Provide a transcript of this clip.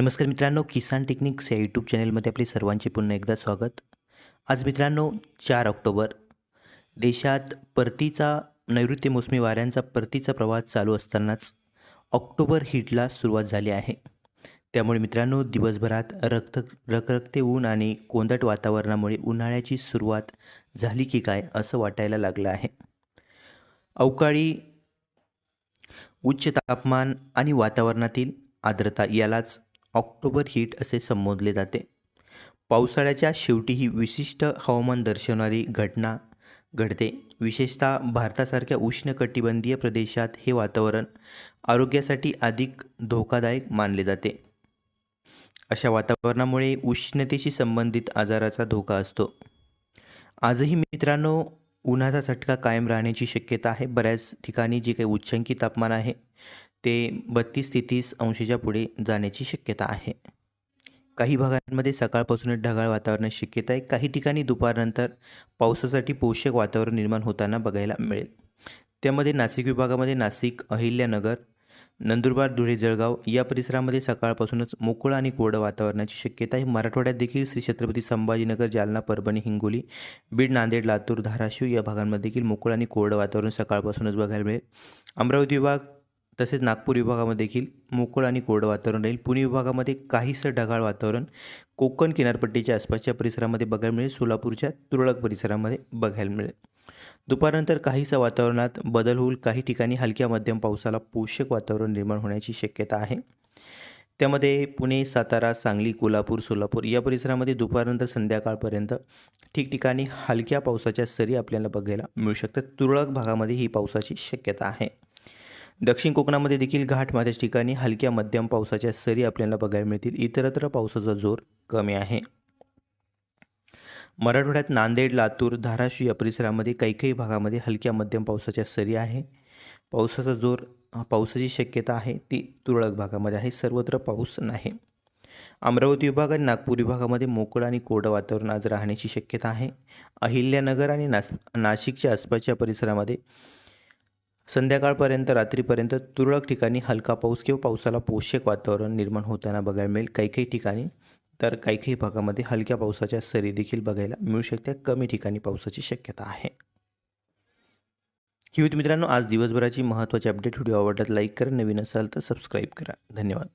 नमस्कार मित्रांनो किसान टेक्निक्स या यूट्यूब चॅनलमध्ये आपले सर्वांचे पुन्हा एकदा स्वागत. आज मित्रांनो चार ऑक्टोबर. देशात परतीचा नैऋत्य मोसमी वाऱ्यांचा परतीचा प्रवाह चालू असतानाच ऑक्टोबर हिटला सुरुवात झाली आहे. त्यामुळे मित्रांनो दिवसभरात रक्त रखरखते ऊन आणि कोंदट वातावरणामुळे उन्हाळ्याची सुरुवात झाली की काय असं वाटायला लागलं आहे. अवकाळी उच्च तापमान आणि वातावरणातील आर्द्रता यालाच ऑक्टोबर हीट असे संबोधले जाते. पावसाळ्याच्या शेवटी ही विशिष्ट हवामान दर्शवणारी घटना घडते. विशेषतः भारतासारख्या उष्णकटिबंधीय प्रदेशात हे वातावरण आरोग्यासाठी अधिक धोकादायक मानले जाते. अशा वातावरणामुळे उष्णतेशी संबंधित आजाराचा धोका असतो. आजही मित्रांनो उन्हाचा झटका कायम राहण्याची शक्यता आहे. बऱ्याच ठिकाणी जे काही उच्चांकी तापमान आहे ते बत्तीस ते तीस अंशाच्या पुढे जाण्याची शक्यता आहे. काही भागांमध्ये सकाळपासूनच ढगाळ वातावरणाची शक्यता आहे. काही ठिकाणी दुपारनंतर पावसासाठी पोषक वातावरण निर्माण होताना बघायला मिळेल. त्यामध्ये नाशिक विभागामध्ये नाशिक अहिल्यानगर नंदुरबार धुळे जळगाव या परिसरामध्ये सकाळपासूनच मोकळं आणि कोरडं वातावरणाची शक्यता आहे. मराठवाड्यात देखील श्री छत्रपती संभाजीनगर जालना परभणी हिंगोली बीड नांदेड लातूर धाराशिव या भागांमध्ये देखील मोकळं आणि कोरडं वातावरण सकाळपासूनच बघायला मिळेल. अमरावती विभाग तसेच नागपूर विभागामध्ये देखील मोकळ आणि कोरडं वातावरण राहील. पुणे विभागामध्ये काहीसं ढगाळ वातावरण कोकण किनारपट्टीच्या आसपासच्या परिसरामध्ये बघायला मिळेल. सोलापूरच्या तुरळक परिसरामध्ये बघायला मिळेल. दुपारनंतर काहीसं वातावरणात बदल होईल काही ठिकाणी हलक्या मध्यम पावसाला पोषक वातावरण निर्माण होण्याची शक्यता आहे. त्यामध्ये पुणे सातारा सांगली कोल्हापूर सोलापूर या परिसरामध्ये दुपारनंतर संध्याकाळपर्यंत ठिकठिकाणी हलक्या पावसाच्या सरी आपल्याला बघायला मिळू शकतात. तुरळक भागामध्ये ही पावसाची शक्यता आहे. दक्षिण कोकणामध्ये देखील घाटमाथ्याच ठिकाणी हलक्या मध्यम पावसाच्या सरी आपल्याला बघायला मिळतील. इतरत्र पावसाचा जोर कमी आहे. मराठवाड्यात नांदेड लातूर धाराशिव या परिसरामध्ये काही काही भागामध्ये हलक्या मध्यम पावसाच्या सरी आहे. पावसाचा जोर पावसाची शक्यता आहे. ती तुरळक भागामध्ये आहे. सर्वत्र पाऊस नाही. अमरावती विभाग आणि नागपूर विभागामध्ये मोकळं आणि कोरडं वातावरण आज राहण्याची शक्यता आहे. अहिल्यानगर आणि नास नाशिकच्या आसपासच्या परिसरामध्ये संध्याकाळपर्यंत रात्रीपर्यंत तुरळक ठिकाणी हलका पाऊस किंवा पावसाला पोषक वातावरण निर्माण होताना बघायला मिळेल. काही काही ठिकाणी तर काही काही भागामध्ये हलक्या पावसाच्या सरी देखील बघायला मिळू शकते कमी ठिकाणी पावसाची शक्यता आहे. ही होती मित्रांनो आज दिवसभराची महत्त्वाची अपडेट. व्हिडिओ आवडल्यात लाईक करा. नवीन असाल तर सबस्क्राईब करा. धन्यवाद.